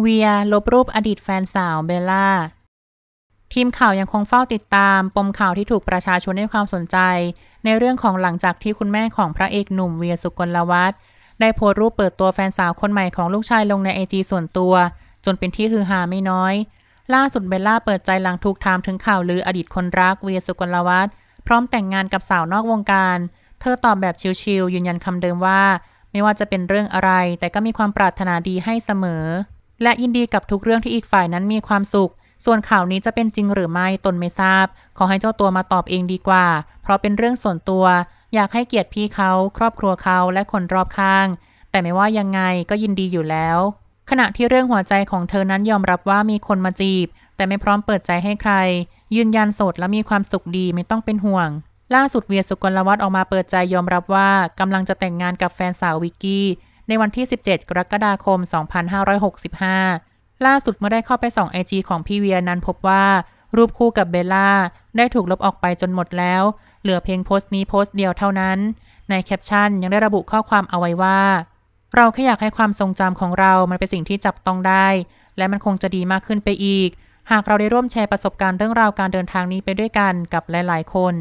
เวียลบรูปอดีตแฟนสาวเบลล่า ทีมข่าวยังคงเฝ้าติดตาม ปมข่าวที่ถูกประชาชนให้ความสนใจ ในเรื่องของหลังจากที่คุณแม่ของพระเอกหนุ่มเวียสุกลวัฒน์ได้โพสต์รูปเปิดตัวแฟนสาวคนใหม่ของลูกชายลงในไอจีส่วนตัว จนเป็นที่ฮือฮาไม่น้อย ล่าสุดเบลล่าเปิดใจหลังถูกถามถึงข่าวลืออดีตคนรักเวียสุกลวัฒน์พร้อมแต่งงานกับสาวนอกวงการ เธอตอบแบบชิลๆยืนยันคำเดิมว่า ไม่ว่าจะเป็นเรื่องอะไร แต่ก็มีความปรารถนาดีให้เสมอ และยินดีกับทุกเรื่องที่อีกฝ่ายนั้นมีความสุข ส่วนข่าวนี้จะเป็นจริงหรือไม่ตนไม่ทราบ ขอให้เจ้าตัวมาตอบเองดีกว่า เพราะเป็นเรื่องส่วนตัว อยากให้เกียรติพี่เขาครอบครัวเขาและคนรอบข้าง แต่ไม่ว่ายังไงก็ยินดีอยู่แล้ว ขณะที่เรื่องหัวใจของเธอนั้นยอมรับว่ามีคนมาจีบ แต่ไม่พร้อมเปิดใจให้ใคร ยืนยันโสดและมีความสุขดีไม่ต้องเป็นห่วงล่าสุดเวียสุกลวัฒน์ออกมาเปิดใจยอมรับว่ากำลังจะแต่งงานกับแฟนสาววิกกี้ ในวันที่ 17 กรกฎาคม 2565 ล่าสุดเมื่อได้เข้าไปส่องไอจีของพี่เวียนั้นพบว่า รูปคู่กับเบลล่า ได้ถูกลบออกไปจนหมดแล้ว เหลือเพียงโพสต์นี้โพสต์เดียวเท่านั้น ในแคปชั่นยังได้ระบุข้อความเอาไว้ว่า เราแค่อยากให้ความทรงจำของเรามันเป็นสิ่งที่จับต้องได้ และมันคงจะดีมากขึ้นไปอีก หากเราได้ร่วมแชร์ประสบการณ์เรื่องราวการเดินทางนี้ไปด้วยกันกับหลาย ๆ คน